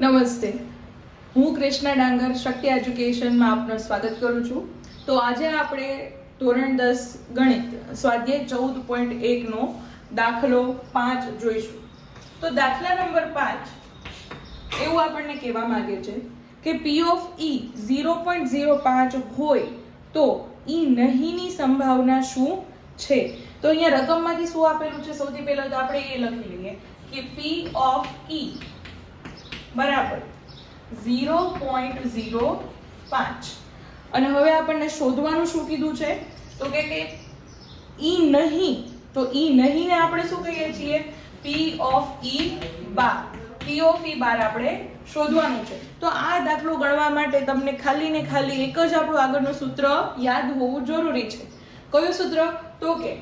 નમસ્તે. હું કૃષ્ણા ડાંગર, શક્તિ એજ્યુકેશનમાં આપનું સ્વાગત કરું છું. તો આજે આપણે ધોરણ દસ ગણિત, સ્વાધ્યાય ચૌદ પોઈન્ટ એકનો દાખલો પાંચ જોઈશું. તો દાખલા નંબર પાંચ, એવું આપણને કહેવા માગે છે કે P of E zero point zero પાંચ હોય તો ઈ નહીંની સંભાવના શું છે? તો અહીંયા રકમમાંથી શું આપેલું છે? સૌથી પહેલાં તો આપણે એ લખી લઈએ કે પી ઓફ ઈ બરાબર. ઝીરો પોઈન્ટ ઝીરો પાંચ. અને હવે આપણને શોધવાનું શું કીધું છે? તો કે કે ઈ નહીં, તો ઈ નહીં ને આપણે શું કહીએ છીએ? પી of E bar. P of E બાર આપણે શોધવાનું છે. તો આ દાખલો ગણવા માટે તમને ખાલી ને ખાલી એક જ આપણું આગળનું સૂત્ર યાદ હોવું જરૂરી છે. કયું સૂત્ર? તો કે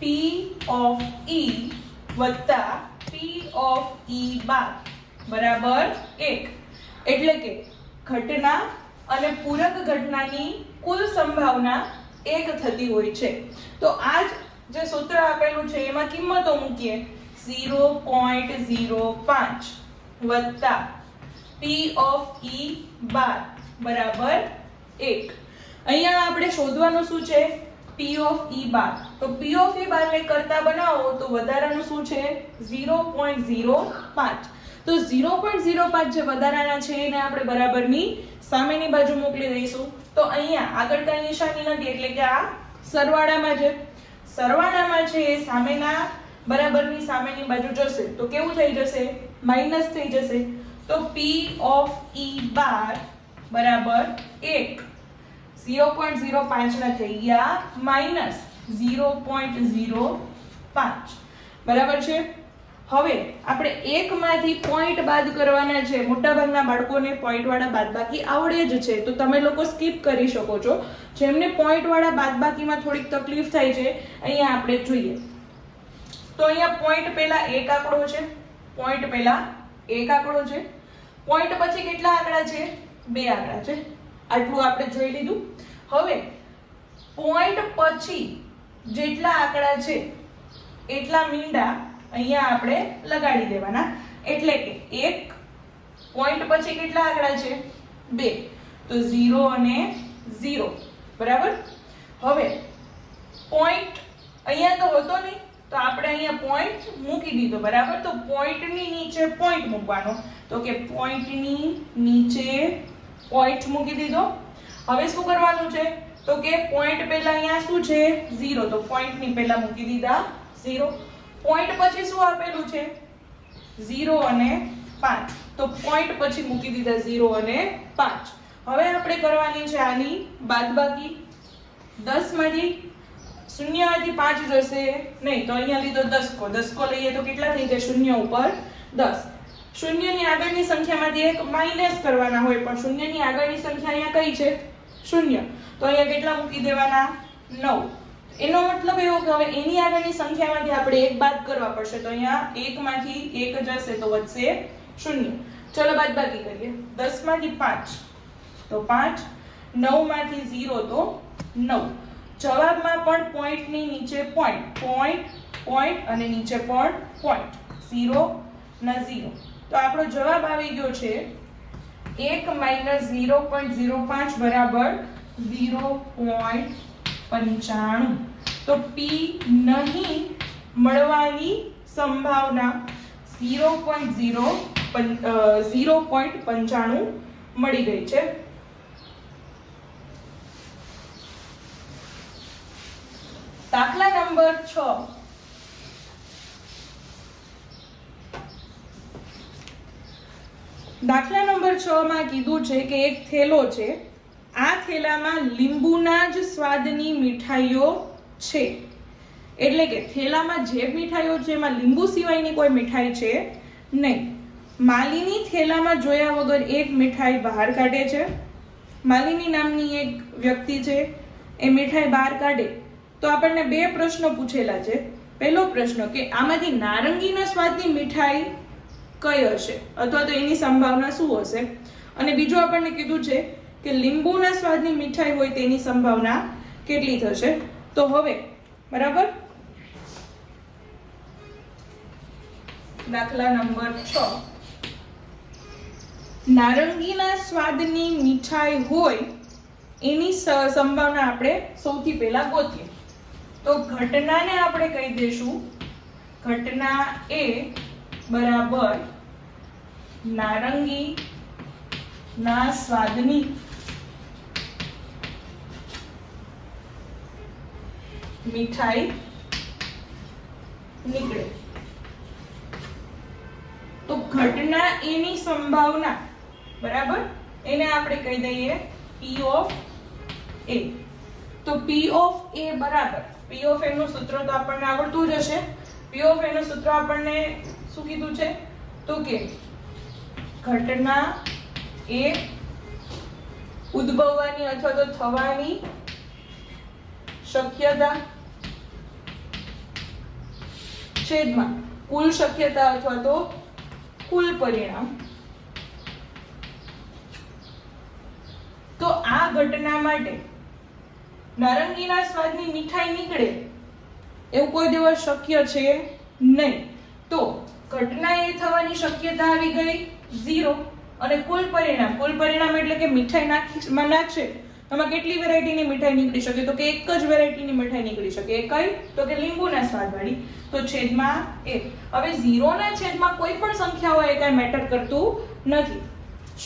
પી ઓફ ઈ વત્તા પી ઓફ ઈ બાર. બરાબર એક. એટલે કે ઘટના અને પૂરક ઘટનાની કુલ સંભાવના એક થતી હોય છે. તો આ જે સૂત્ર આપેલું છે, એમાં કિંમતો મૂકીએ. ઝીરો પોઈન્ટ ઝીરો પાંચ વત્તા પી ઓફ ઈ બાર. બરાબર એક. અહીંયા આપણે શોધવાનું શું છે? P of E bar. તો પી ઓફ ઈ બારને કરતા બનાવો તો વધારાનું શું છે? ઝીરો પોઈન્ટ ઝીરો પાંચ. તો ઝીરો પોઈન્ટ ઝીરો પાંચ જે વધારાના છે એને આપણે બરાબરની સામેની બાજુ મોકલી દઈશું. તો અહીંયા આગળ કઈ નિશાની નથી, એટલે કે આ સરવાળામાં છે. સરવાળામાં છે એ સામેના બરાબરની સામેની બાજુ જશે. તો કેવું થઈ જશે? માઇનસ થઈ જશે. તો પી ઓફ ઈ બાર બરાબર એક. ઝીરો પોઈન્ટ ઝીરો પાંચના થઈ ગયા માઇનસ ઝીરો પોઈન્ટ ઝીરો પાંચ. બરાબર છે? હવે આપણે એકમાંથી પોઈન્ટ બાદ કરવાના છે. મોટાભાગના બાળકોને પોઈન્ટ વાળા બાદબાકી આવડે જ છે. તો તમે લોકો સ્કીપ કરી શકો છો. જેમને પોઈન્ટ વાળા બાદબાકીમાં થોડીક તકલીફ થાય છે, અહીંયા આપણે જોઈએ. તો અહીંયા પોઈન્ટ પહેલા એક આંકડો છે. પોઈન્ટ પહેલા એક આંકડો છે. પોઈન્ટ પછી કેટલા આંકડા છે? બે આંકડા છે. આટલું આપણે જોઈ લીધું. હવે પોઈન્ટ પછી જેટલા આંકડા છે, એટલા મીંડા અહીંયા આપણે લગાડી દેવાના. એટલે કે એક પોઈન્ટ પછી કેટલા આંકડા છે? બે. તો ઝીરો અને ઝીરો. બરાબર? હવે પોઈન્ટ અહીંયા તો હતો નહીં, તો આપણે અહીંયા પોઈન્ટ મૂકી દીધો. બરાબર? તો પોઈન્ટની નીચે પોઈન્ટ મૂકવાનો. તો કે પોઈન્ટની નીચે પોઈન્ટ મૂકી દીધો. હવે શું કરવાનું છે? તો કે પોઈન્ટ પહેલા અહીંયા શું છે? ઝીરો. તો પોઈન્ટની પહેલા મૂકી દીધા 0 પોઈન્ટ પછી શું આપેલું છે? 0 અને 5 તો પોઈન્ટ પછી મૂકી દીધા 0 અને 5 હવે આપણે કરવાની છે આની બાદબાકી. 10 માંથી શૂન્યમાંથી પાંચ જશે નહીં, તો અહીંયા લીધો દસકો. દસકો લઈએ તો કેટલા થઈ જાય? શૂન્ય ઉપર દસ. શૂન્યની આગળની સંખ્યામાંથી એક માઇનસ કરવાના હોય, પણ શૂન્યની આગળની સંખ્યા અહીંયા કઈ છે? શૂન્ય. તો અહીંયા કેટલા મૂકી દેવાના? નવ. એનો મતલબ એવો કે હવે એની આગળની સંખ્યામાંથી આપણે એક બાદ કરવા પડશે. તો અહીંયા એકમાંથી એક જશે તો વધશે શૂન્ય. ચલો બાદબાકી કરીએ. દસમાંથી પાંચ. તો પાંચ. નવમાંથી ઝીરો તો નવ. જવાબમાં પણ પોઈન્ટની નીચે પોઈન્ટ. પોઈન્ટ પોઈન્ટ અને નીચે પણ પોઈન્ટ. ઝીરો ના ઝીરો. તો આપણો જવાબ આવી ગયો છે એક માઇનસ ઝીરો પોઈન્ટ ઝીરો પાંચ બરાબર ઝીરો પોઈન્ટ પંચાણું. તો પી નહીં મળવાની સંભાવના zero point zero zero point પંચાણું મળી ગઈ છે. દાખલા નંબર છ. દાખલા નંબર છ માં કીધું છે કે એક થેલો છે. આ થેલામાં લીંબુના જ સ્વાદની મીઠાઈઓ છે. એટલે કે થેલામાં જે મીઠાઈઓ છે, એમાં લીંબુ સિવાયની કોઈ મીઠાઈ છે નહીં. માલિની થેલામાં જોયા વગર એક મીઠાઈ બહાર કાઢે છે. માલિની નામની એક વ્યક્તિ છે, એ મીઠાઈ બહાર કાઢે. તો આપણને બે પ્રશ્નો પૂછેલા છે. પહેલો પ્રશ્ન કે આમાંથી નારંગીના સ્વાદની મીઠાઈ કઈ હશે? અથવા તો એની સંભાવના શું હશે? અને બીજું આપણને કીધું છે કે લીંબુના સ્વાદની મીઠાઈ હોય તેની સંભાવના કેટલી થશે? તો હવે, બરાબર? દાખલા નંબર છ. નારંગીના સ્વાદની મીઠાઈ હોય એની સંભાવના આપણે સૌથી પહેલા ગોતીએ. તો ઘટનાને આપણે કહી દઈશું. ઘટના એ બરાબર નારંગી ના સ્વાદની મીઠાઈ નીકળે. તો ઘટના એની સંભાવના, બરાબર? એને આપણે કહી દઈએ પી ઓફ એ તો પી ઓફ એ બરાબર. પી ઓફ એ નું સૂત્ર તો આપણને આવડતું જ હશે. પી ઓફ એ નું સૂત્ર આપણને શું કીધું છે? તો કે ઘટના એ ઉદ્ભવવાની અથવા તો થવાની શક્યતા છેદમાં કુલ શક્યતા અથવા તો કુલ પરિણામ. તો આ ઘટના માટે નારંગીના સ્વાદની મીઠાઈ નીકળે એવું કોઈ દિવસ શક્ય છે નહીં. તો ઘટના એ થવાની શક્યતા આવી ગઈ ઝીરો અને કુલ પરિણામ. કુલ પરિણામ એટલે કે મીઠાઈ નાખી નાખશે. આમાં કેટલી વેરાયટીની મીઠાઈ નીકળી શકે? તો કે એક જ વેરાયટીની મીઠાઈ નીકળી શકે? એ કઈ? તો કે લીંબુના સ્વાદવાળી. તો છેદમાં એક. હવે ઝીરોના છેદમાં કોઈ પણ સંખ્યા હોય એ કાંઈ મેટર કરતું નથી.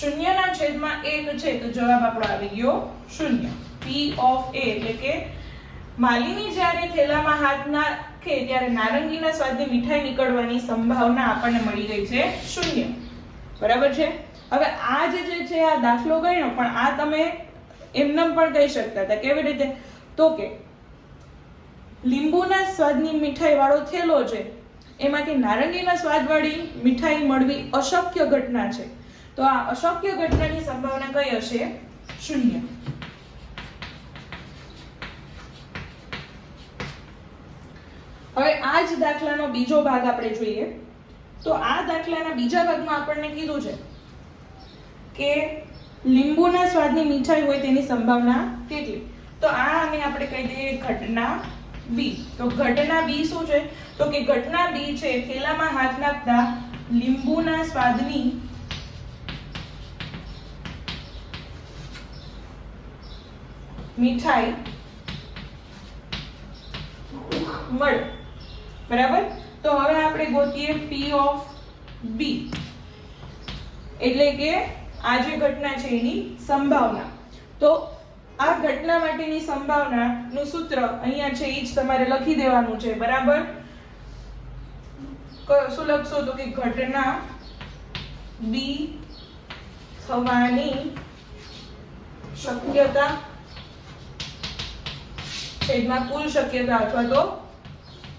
શૂન્યના છેદમાં એક છે, તો જવાબ આપણો આવી ગયો શૂન્ય. પી ઓફ એ એટલે કે માલિની જ્યારે થેલામાં હાથ નાખે, ત્યારે નારંગીના સ્વાદની મીઠાઈ નીકળવાની સંભાવના આપણને મળી ગઈ છે શૂન્ય. બરાબર છે? હવે આ જે છે આ દાખલો ગણ્યો, પણ આ તમે એમનેમ પણ કહી શકતા હતા. કેવી રીતે? તો કે લીંબુના સ્વાદની મીઠાઈ વાળો થેલો છે, એમાંથી નારંગીના સ્વાદવાળી મીઠાઈ મળવી અશક્ય ઘટના છે. તો આ અશક્ય ઘટનાની સંભાવના કઈ હશે? શૂન્ય. હવે આ જ દાખલાનો બીજો ભાગ આપણે જોઈએ. તો આ દાખલાના બીજા ભાગમાં આપણને કીધું છે કે લીંબુના સ્વાદની મીઠાઈ હોય તેની સંભાવના કેટલી? તો આ આને આપણે કહી દઈએ ઘટના બી. તો ઘટના બી શું છે? તો કે ઘટના બી છે, થેલામાં હાથ નાખતા લીંબુના સ્વાદની મીઠાઈ મળે. બરાબર? તો હવે આપણે ગોતીએ પી ઓફ બી એટલે કે આ જે ઘટના છે એની સંભાવના. તો આ ઘટના માટેની સંભાવનાનું સૂત્ર અહીંયા છે એ જ તમારે લખી દેવાનું છે, બરાબર? શું લખશો તો કે ઘટના બી થવાની શક્યતા છેદમાં કુલ શક્યતા અથવા તો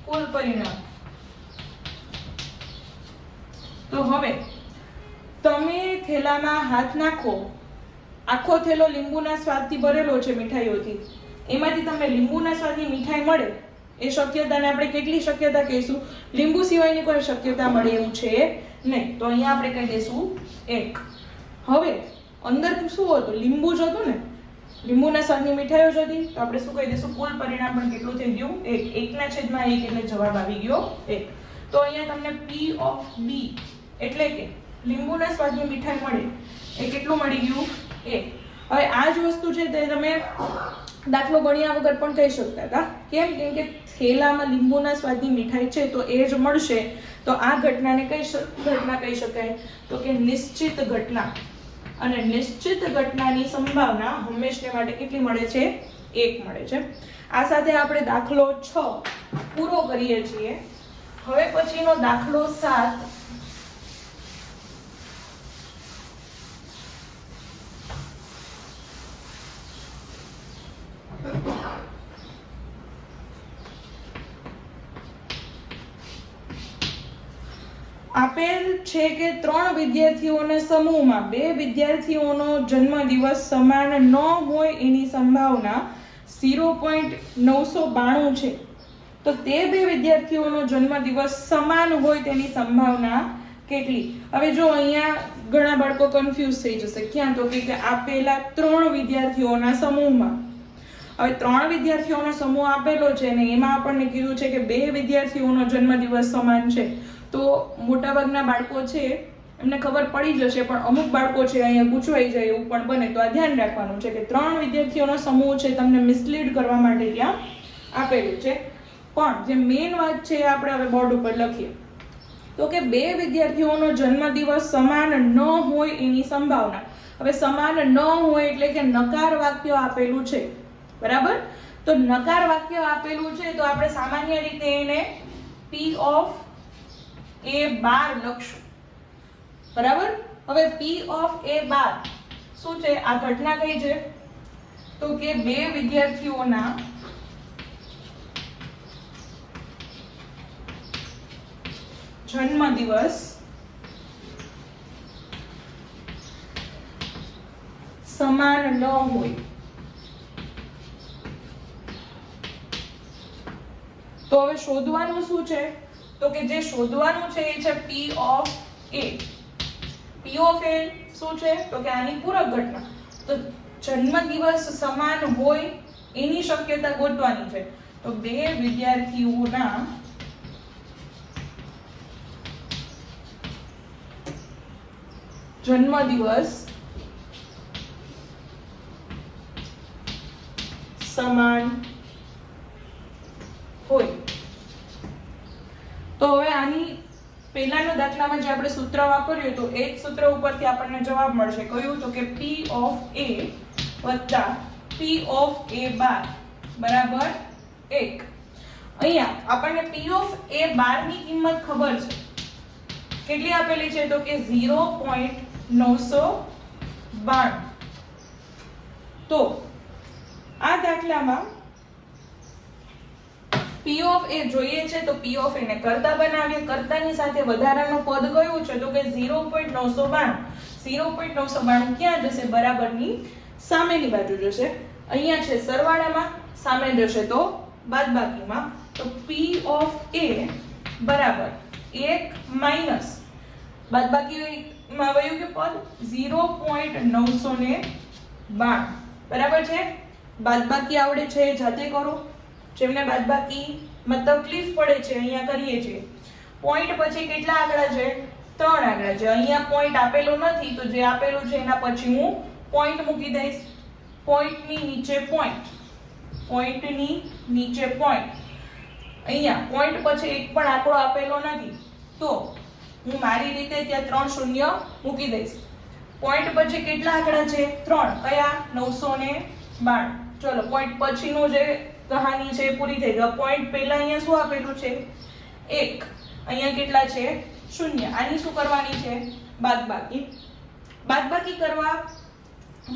કુલ પરિણામ. તો હવે તમે થેલામાં હાથ નાખો. આખો થેલો લીંબુના સ્વાદથી ભરેલો છે મીઠાઈઓથી. એમાંથી તમને લીંબુના સ્વાદની મીઠાઈ મળે. એ શક્યતાને આપણે કેટલી શક્યતા કહીશું? લીંબુ સિવાયની કોઈ શક્યતા મળે એવું છે નહીં. તો અહીંયા આપણે કહી દઈશું એક. હવે અંદર શું હતું લીંબુ જ હતું ને. લીંબુના સ્વાદની મીઠાઈઓ જ હતી. તો આપણે શું કહી દઈશું? કુલ પરિણામ પણ કેટલું થઈ ગયું? એક. એકના છેદમાં એક એટલે જવાબ આવી ગયો એક. તો અહીંયા તમને પી ઓફ બી એટલે કે લીંબુના સ્વાદની મીઠાઈ મળે. એ કેટલું મળી ગયું? એક હવે આ જ વસ્તુ છે તે તમે દાખલો ગણ્યા વગર પણ કહી શકતા હતા. કેમ? કેમ કે થેલામાં લીંબુના સ્વાદની મીઠાઈ છે તો એ જ મળશે. તો આ ઘટનાને કઈ ઘટના કહી શકાય. તો કે નિશ્ચિત ઘટના. અને નિશ્ચિત ઘટનાની સંભાવના હંમેશને માટે કેટલી મળે છે? એક મળે છે. આ સાથે આપણે દાખલો છ પૂરો કરીએ છીએ. હવે પછીનો દાખલો સાત આપેલ છે કે ત્રણ વિદ્યાર્થીઓના સમૂહમાં, બે વિદ્યાર્થીઓનો જન્મદિવસ સમાન ન હોય એની સંભાવના ઝીરો પોઈન્ટ નવસો બાણું છે. તો તે બે વિદ્યાર્થીઓનો જન્મદિવસ સમાન હોય તેની સંભાવના કેટલી? હવે જો અહીંયા ઘણા બાળકો કન્ફ્યુઝ થઈ જશે. ક્યાં તો કે આપેલા ત્રણ વિદ્યાર્થીઓના સમૂહમાં. હવે ત્રણ વિદ્યાર્થીઓનો સમૂહ આપેલો છે અને એમાં આપણને કીધું છે કે બે વિદ્યાર્થીઓનો જન્મદિવસ સમાન છે. તો મોટાભાગના બાળકો છે, એમને ખબર પડી જશે, પણ અમુક બાળકો છે અહીંયા ગૂંચવાઈ જાય એવું પણ બને. તો આ ધ્યાન રાખવાનું છે કે ત્રણ વિદ્યાર્થીઓનો સમૂહ છે, તમને મિસલીડ કરવા માટે ત્યાં આપેલું છે. પણ જે મેઇન વાત છે એ આપણે હવે બોર્ડ ઉપર લખીએ. તો કે બે વિદ્યાર્થીઓનો જન્મદિવસ સમાન ન હોય એની સંભાવના. હવે સમાન ન હોય એટલે કે નકાર વાક્ય આપેલું છે. બરાબર? તો નકાર વાક્ય આપેલું છે, તો આપણે સામાન્ય રીતે એને પી ઓફ એ બાર લખશું. બરાબર? હવે પી ઓફ એ બાર શું છે? આ ઘટના કઈ છે? તો કે બે વિદ્યાર્થીઓના જન્મ દિવસ સમાન ન હોય. તો હવે શોધવાનું શું છે? તો કે જે શોધવાનું છે એ છે P of A P of એ શું છે? તો કે આની પૂરક ઘટના. તો જન્મદિવસ સમાન હોય એની શક્યતા ગોતવાની છે. તો બે વિદ્યાર્થીઓના જન્મદિવસ સમાન હોય. તો હવે આની પહેલાના દાખલામાં જે આપણે સૂત્ર વાપર્યું તો એ જ સૂત્ર ઉપરથી આપણને જવાબ મળશે. કયું તો કે પી ઓફ એ વત્તા પી ઓફ એ બાર, બરાબર એક. અહીંયા આપણને પી ઓફ એ બારની કિંમત ખબર છે. કેટલી આપેલી છે તો કે 0.992 તો આ દાખલામાં P ઓફ એ જોઈએ છે તો પી ઓફ એને કરતા બનાવીએ. કરતાની સાથે વધારાનું પદ કયું છે? તો કે 0.992 0.992 ક્યાં જશે? બરાબરની સામેની બાજુ જશે. અહીંયા છે સરવાળામાં, સામે જશે તો બાદબાકીમાં. તો પી ઓફ એ બરાબર 1 માઇનસ બાદબાકીમાં વયું કે પદ? 0.992 બરાબર છે? બાદબાકી આવડે છે, જાતે કરો. જેમને બાદબાકી માં તકલીફ પડે છે, અહીંયા કરીએ છીએ. પોઈન્ટ પછી કેટલા આંકડા છે? ત્રણ આંકડા છે. અહીંયા પોઈન્ટ આપેલો નથી, તો જે આપેલું છે એના પછી હું પોઈન્ટ મૂકી દઈશ. પોઈન્ટની નીચે પોઈન્ટ પોઈન્ટની નીચે પોઈન્ટ અહીંયા પોઈન્ટ પછી એક પણ આંકડો આપેલો નથી, તો હું મારી રીતે ત્યાં ત્રણ શૂન્ય મૂકી દઈશ. પોઈન્ટ પછી કેટલા આંકડા છે? ત્રણ. કયા? નવસો ને બાણું ચલો પોઈન્ટ પછીનું જે કહાની છે પૂરી થઈ ગઈ. પોઈન્ટ પહેલા અહીંયા શું આપેલું છે? એક. અહીંયા કેટલા છે? શૂન્ય. આની શું કરવાની છે? બાદબાકી. બાદબાકી કરવા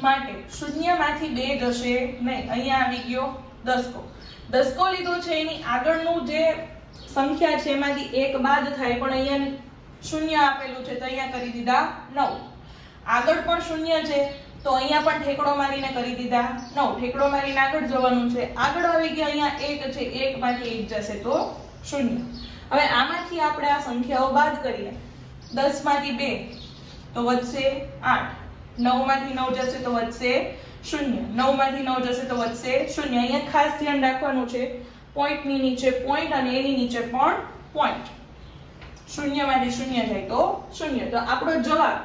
માટે શૂન્યમાંથી બે જશે નહીં. અહીંયા આવી ગયો દસકો. દસકો લીધો છે, એની આગળનું જે સંખ્યા છે, એમાંથી એક બાદ થાય, પણ અહીંયા શૂન્ય આપેલું છે, તો અહીંયા કરી દીધા નવ. આગળ પણ શૂન્ય છે. તો અહીંયા પણ ઠેકડો મારીને કરી દીધા. નવ, ઠેકડો મારીને આગળ જવાનું છે. આગળ આવી ગયા અહીંયા એક છે એક માંથી એક જશે તો શૂન્ય. હવે આમાંથી આપણે આ સંખ્યાઓ બાદ કરીએ. દસમાંથી બે તો વધશે આઠ. નવમાંથી નવ જશે તો વધશે શૂન્ય. નવમાંથી નવ જશે તો વધશે શૂન્ય. અહીંયા ખાસ ધ્યાન રાખવાનું છે, પોઈન્ટની નીચે પોઈન્ટ અને એની નીચે પણ પોઈન્ટ. શૂન્યમાંથી શૂન્ય જાય તો શૂન્ય. તો આપણો જવાબ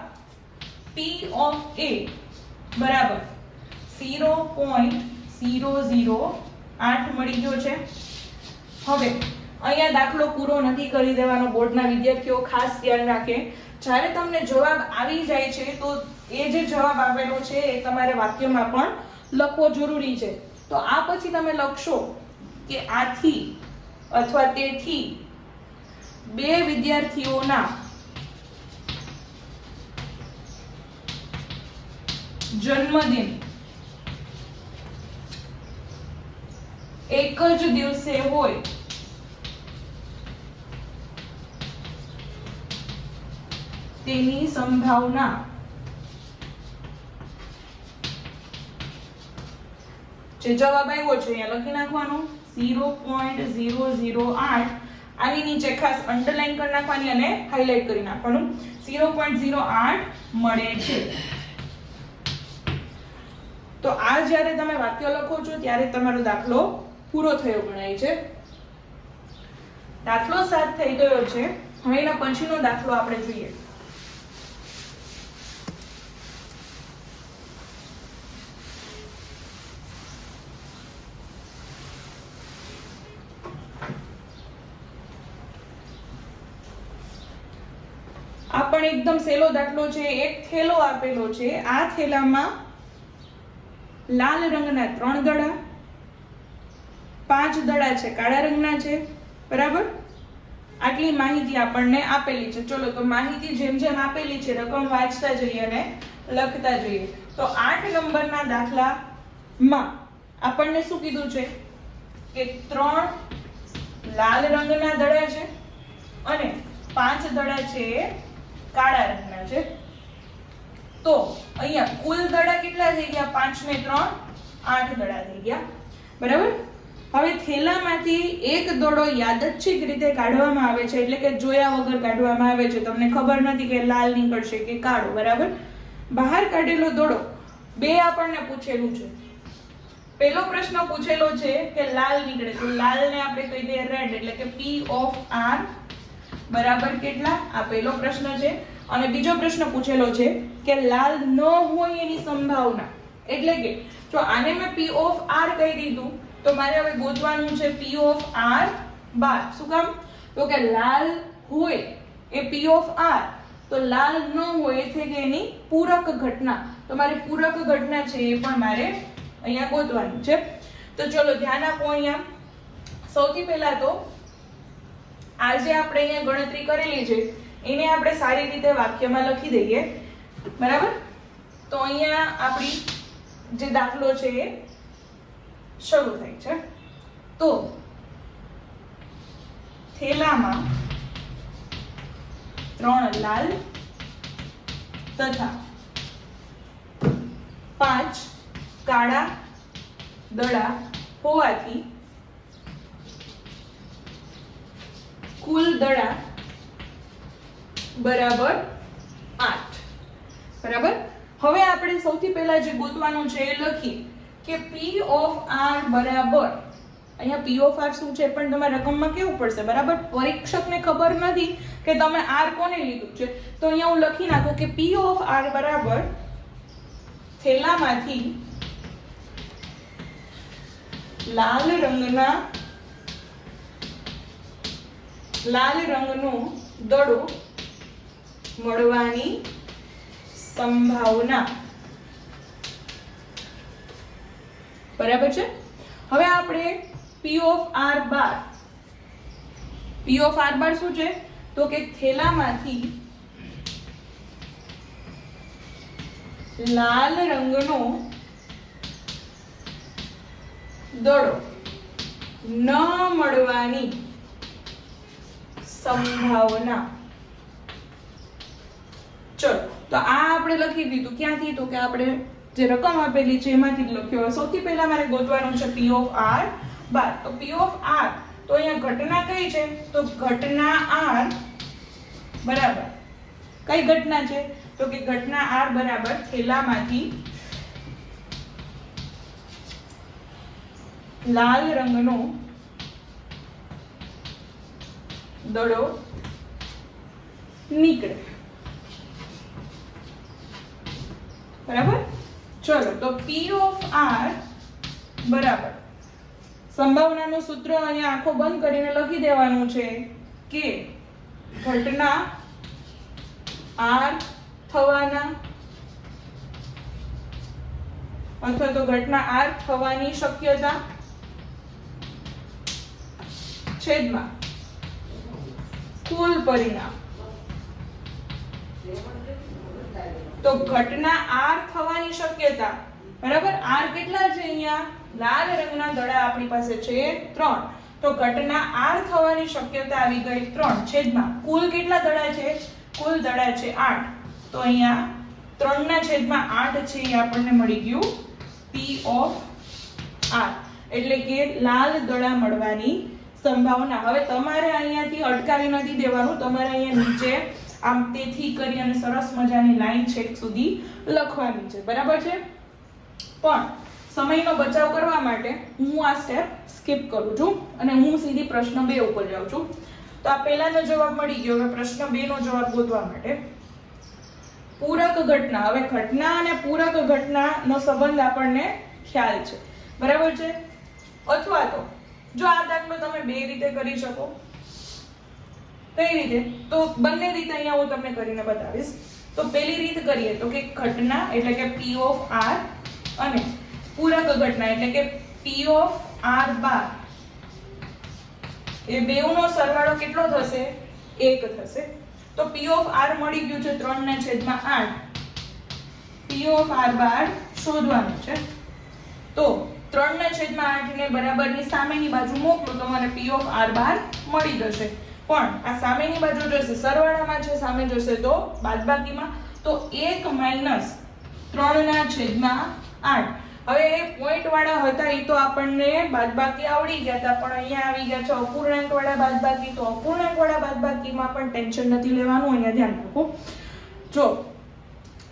પી ઓફ A બરાબર. 0.008 મળી ગયો છે. હવે, અહીંયા દાખલો પૂરો નથી કરી દેવાનો બોર્ડના વિદ્યાર્થીઓ, ખાસ ધ્યાન રાખે. જ્યારે તમને જવાબ આવી જાય છે, તો એ જે જવાબ આવેલો છે, એ તમારે વાક્યમાં પણ લખવો જરૂરી છે. તો આ પછી તમે લખશો કે આથી અથવા તેથી બે વિદ્યાર્થીઓના જન્મદિન. એક જ દિવસે હોય. તેની સંભાવના. જે જવાબ આવ્યો છે, અહીંયા લખી નાખવાનો. 0.008 આની નીચે ખાસ અંડરલાઈન કરી નાખવાની અને હાઇલાઇટ કરી નાખવાનું. 0.08 મળે છે. તો આ જ્યારે તમે વાક્ય લખો છો, ત્યારે તમારો દાખલો પૂરો થયો ગણાય છે. દાખલો સાત થઈ ગયો છે. હવે એના પછીનો દાખલો આપણે જોઈએ. આ પણ એકદમ સેલો દાખલો છે. એક થેલો આપેલો છે. આ થેલામાં લાલ રંગના ત્રણ દડા, પાંચ દડા છે કાળા રંગના છે, બરાબર? આટલી માહિતી આપણને આપેલી છે. ચલો, તો માહિતી જેમ જેમ આપેલી છે, રકમ વાંચતા જઈએ અને લખતા જઈએ. તો આઠ નંબરના દાખલામાં આપણને શું કીધું છે? કે ત્રણ લાલ રંગના દડા છે અને પાંચ દડા છે કાળા રંગના છે. તો અહીંયા કુલ દડા કેટલા થઈ ગયા? પાંચ ને ત્રણ, આઠ દડા થઈ ગયા. બરાબર? હવે થેલામાંથી એક દડો યાદચ્છિક રીતે કાઢવામાં આવે છે, એટલે કે જોયા વગર કાઢવામાં આવે છે. તમને ખબર નથી કે લાલ નીકળશે કે કાળો, બરાબર? બહાર કાઢેલો દડો, બે આપણને પૂછેલું છે. પહેલો પ્રશ્ન પૂછેલો છે કે લાલ નીકળે તો લાલને આપણે કહી દઈએ રેડ એટલે કે પી ઓફ આર બરાબર કેટલા? આ પહેલો પ્રશ્ન છે. અને બીજો પ્રશ્ન પૂછેલો છે કે લાલ ન હોય એની સંભાવના. એટલે કે, જો આને મેં પી ઓફ આર કહી દીધું, તો મારે હવે ગોતવાનું છે પી ઓફ આર બાર. શું કામ? તો કે લાલ હોય એ પી ઓફ આર તો લાલ ન હોય એટલે કે એની પૂરક ઘટના. તો મારે પૂરક ઘટના છે એ પણ મારે અહીંયા ગોતવાનું છે. તો ચલો ધ્યાન આપો અહીંયા. સૌથી પહેલા તો આજે આપણે અહીંયા ગણતરી કરેલી છે એને આપણે સારી રીતે વાક્યમાં લખી દઈએ. બરાબર? તો અહીંયા આપણી જે દાખલો છે એ શરૂ થાય છે. તો થેલામાં ત્રણ લાલ તથા પાંચ કાળા દડા હોવાથી કુલ દડા બરાબર આઠ. બરાબર? હવે આપણે સૌથી પહેલા જે ગોતવાનું છે એ લખીએ કે પી ઓફ આર બરાબર. અહીંયા પી ઓફ આર શું છે પણ તમારે રકમમાં કેવું પડશે, બરાબર? પરીક્ષકને ખબર નથી કે તમે આર કોને લીધું છે. તો અહીંયા હું લખી નાખું કે પી ઓફ આર બરાબર થેલામાંથી લાલ રંગના લાલ રંગનો દડો મળવાની સંભાવના. બરાબર છે? હવે આપણે P of R bar P of R bar શું છે? તો કે થેલામાંથી લાલ રંગનો દડો ન મળવાની સંભાવના. આપણે લખી દીધું, ક્યાંથી? તો કે આપણે જે રકમ આપેલી છે એમાંથી જ લખ્યો સૌથી પહેલા મારે ગોતવાનું છે પી ઓફ આર બાર. તો પી ઓફ આર તો અહીંયા ઘટના કઈ છે? તો ઘટના આર બરાબર. કઈ ઘટના છે? તો કે ઘટના આર બરાબર થેલામાંથી લાલ રંગનો દડો નીકળે. બરાબર? ચલો, તો પી ઓફ આર બરાબર. સંભાવનાનું સૂત્ર અહીંયા આંખો બંધ કરીને લખી દેવાનું છે કે ઘટના આર થવાના અથવા તો ઘટના આર થવાની શક્યતા છેદમાં કુલ પરિણામ. તો ઘટના આર થવાની શક્યતા. બરાબર? આર કેટલા છે અહીંયા? લાલ રંગના દડા આપણી પાસે છે ત્રણ. તો ઘટના આર થવાની શક્યતા આવી ગઈ ત્રણ. છેદમાં. કુલ કેટલા દડા છે? કુલ દડા છે આઠ. તો અહીંયા ત્રણના છેદમાં આઠ છે એ આપણને મળી ગયું. પી ઓફ આર એટલે કે લાલ દડા મળવાની સંભાવના. હવે તમારે અહીંયાથી અટકાવી નથી દેવાનું. તમારે અહીંયા નીચે આમ તેથી કરી અને સરસ મજાની લાઈન છેક સુધી લખવાની છે. બરાબર છે? પણ સમયનો બચાવ કરવા માટે હું આ સ્ટેપ સ્કીપ કરું છું અને હું સીધી પ્રશ્ન બે ઉપર જાઉં છું. તો આ પહેલાનો જવાબ મળી ગયો. હવે પ્રશ્ન બે નો જવાબ ગોતવા માટે. પૂરક ઘટના. હવે ઘટના અને પૂરક ઘટનાનો સંબંધ આપણને ખ્યાલ છે. બરાબર છે? અથવા તો જો આ દાખલો તમે બે રીતે કરી શકો. કઈ રીતે? તો બંને રીતે અહીંયા હું તમને કરીને બતાવીશ. તો પહેલી રીત કરીએ તો કે ઘટના એટલે કે પી ઓફ આર અને પૂરક ઘટના એટલે કે પી ઓફ આર બાર. એ બેઉનો સરવાળો કેટલો થશે? એક થશે. તો પી ઓફ આર મળી ગયું છે ત્રણ ના છેદમાં આઠ. પી ઓફ આર બાર શોધવાનું છે. તો ત્રણ ના છેદમાં આઠ ને બરાબરની સામેની બાજુ મોકલો તો મને પી ઓફ આર બાર મળી જશે. પણ આ સામેની બાજુ જશે, સરવાળામાં છે, સામે જશે તો બાદબાકીમાં, તો એક માઇનસ ત્રણના છેદમાં આઠ. હવે એ પોઈન્ટ વાળા હતા એ તો આપણને બાદબાકી આવડી ગયા હતા, પણ અહીંયા આવી ગયા છે અપૂર્ણાંક વાળા બાદબાકી, તો અપૂર્ણાંક વાળા બાદબાકીમાં પણ ટેન્શન નથી લેવાનું, અહીંયા ધ્યાન રાખો જો,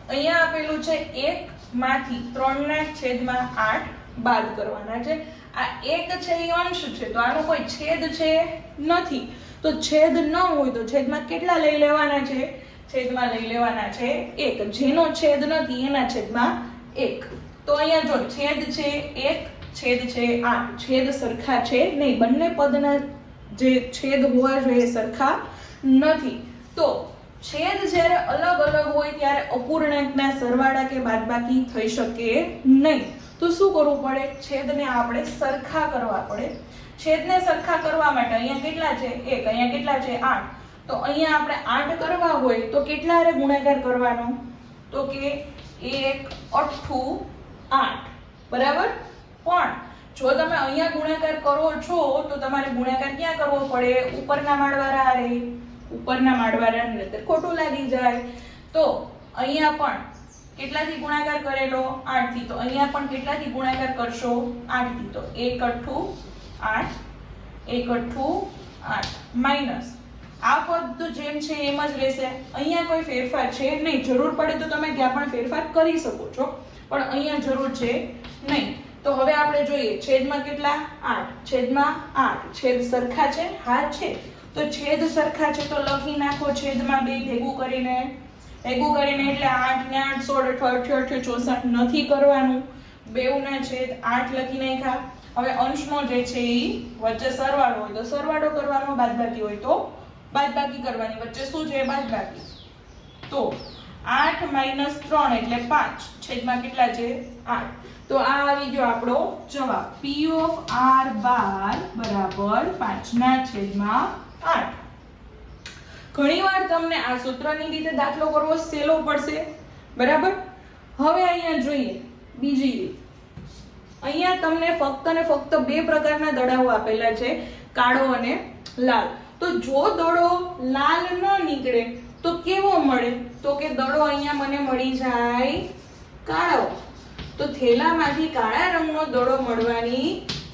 અહીંયા આપેલું છે એક માંથી ત્રણ ના છેદમાં આઠ બાદ કરવાના છે. આ એક છે એ અંશ છે, તો આનો કોઈ છેદ છે નથી. તો છેદ ન હોય તો છેદમાં કેટલા લઈ લેવાના છે? છેદમાં લઈ લેવાના છે એક. જેનો છેદ નથી એના છેદમાં એક. તો અહીંયા જો છેદ છે એક, છેદ છે આઠ. છેદ સરખા છે નહીં, બંને પદના જે છેદ હોવા જોઈએ સરખા નથી. તો છેદ જ્યારે અલગ અલગ હોય ત્યારે અપૂર્ણાંકના સરવાળા કે બાદબાકી થઈ શકે નહીં. તો શું કરવું પડે? છેદને આપણે સરખા કરવા પડે. છેદને સરખા કરવા માટે અહીંયા કેટલા છે? એક, અહીંયા કેટલા છે? આઠ. તો અહીંયા આપણે આઠ કરવા હોય તો કેટલા હારે ગુણાકાર કરવાનો? તો કે એક, અઠ્ઠું, આઠ. બરાબર? પણ જો તમે અહીંયા ગુણાકાર કરો છો, તો તમારે ગુણાકાર ક્યાં કરવો પડે? ઉપરના માળવાળા હારે ઉપરના માળવાળાની અંદર ખોટું લાગી જાય. તો અહીંયા પણ કેટલાથી ગુણાકાર કરેલો? આઠથી. તો અહીંયા પણ કેટલાથી ગુણાકાર કરશો? આઠથી. તો એક, અઠ્ઠું આઠ, એક અઠ્ઠું, આઠ. માઇનસ આ પદ તો જેમ છે એમ જ રહેશે. અહીંયા કોઈ ફેરફાર છે નહીં. જરૂર પડે તો તમે ત્યાં પણ ફેરફાર કરી શકો છો. પણ અહીંયા જરૂર છે નહીં. તો હવે આપણે જોઈએ, છેદમાં કેટલા? આઠ. છેદમાં આઠ. છેદ સરખા છે? હા છે. તો છેદ સરખા છે તો લખી નાખો છેદમાં બે ભેગું કરીને. ભેગું કરીને એટલે આઠ ને આઠ, સોળ અઠવા અઠ્યો ચોસઠ નથી કરવાનું. બેઉના છેદ આઠ લખી નાખ્યા. હવે અંશનો જે છે એ વચ્ચે સરવાળો હોય તો સરવાળો કરવાનો બાદબાકી હોય તો બાદબાકી કરવાની. વચ્ચે શું છે? બાદબાકી. તો આઠ માઇનસ ત્રણ એટલે પાંચ. છેદમાં કેટલા છે? આઠ. તો આ આવી ગયો આપણો જવાબ. પી ઓફ આર બાર બરાબર પાંચના છેદમાં આઠ. ઘણીવાર તમને આ સૂત્રની રીતે દાખલો કરવો સહેલો પડશે. બરાબર? હવે અહીંયા જોઈએ. બીજી રીત અહીંયા તમને ફક્ત ને ફક્ત બે પ્રકારના દડાઓ આપેલા છે, કાળો અને લાલ. તો જો દડો લાલ ન નીકળે, તો કેવો મળે? તો કે દડો અહીંયા મને મળી જાય કાળો. તો થેલામાંથી કાળા રંગનો દડો મળવાની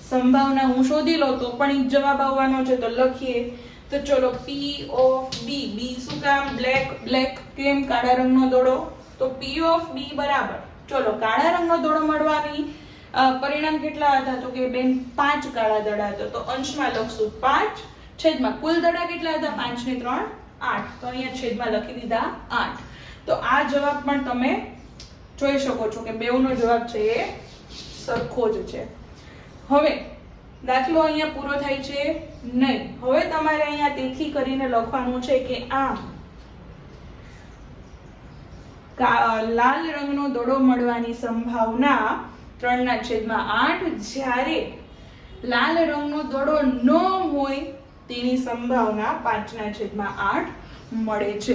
સંભાવના હું શોધી લઉં તો પણ એક જવાબ આવવાનો છે, તો લખીએ. તો ચલો પી ઓફ બી બી શું કામ? બ્લેક બ્લેક કેમ? કાળા રંગનો દડો. તો પી ઓફ બી બરાબર. ચલો, કાળા રંગનો દડો મળવાની પરિણામ કેટલા હતા? તો કે બેન, પાંચ કાળા દડા હતા. તો અંશમાં લખશું પાંચ, છેદમાં કુલ દડા કેટલા હતા? પાંચ ને ત્રણ, આઠ. તો અહીંયા છેદમાં લખી દીધા આઠ. તો આ જવાબ પણ તમે જોઈ શકો છો કે બેઉનો જવાબ છે એ સરખો જ છે. હવે, દાખલો અહીંયા પૂરો થાય છે નહીં. હવે તમારે અહીંયા તેથી કરીને લખવાનું છે કે કા- લાલ રંગનો દડો મળવાની સંભાવના ત્રણના છેદમાં આઠ. જ્યારે લાલ રંગનો દડો ન હોય, તેની સંભાવના પાંચના છેદમાં આઠ મળે છે.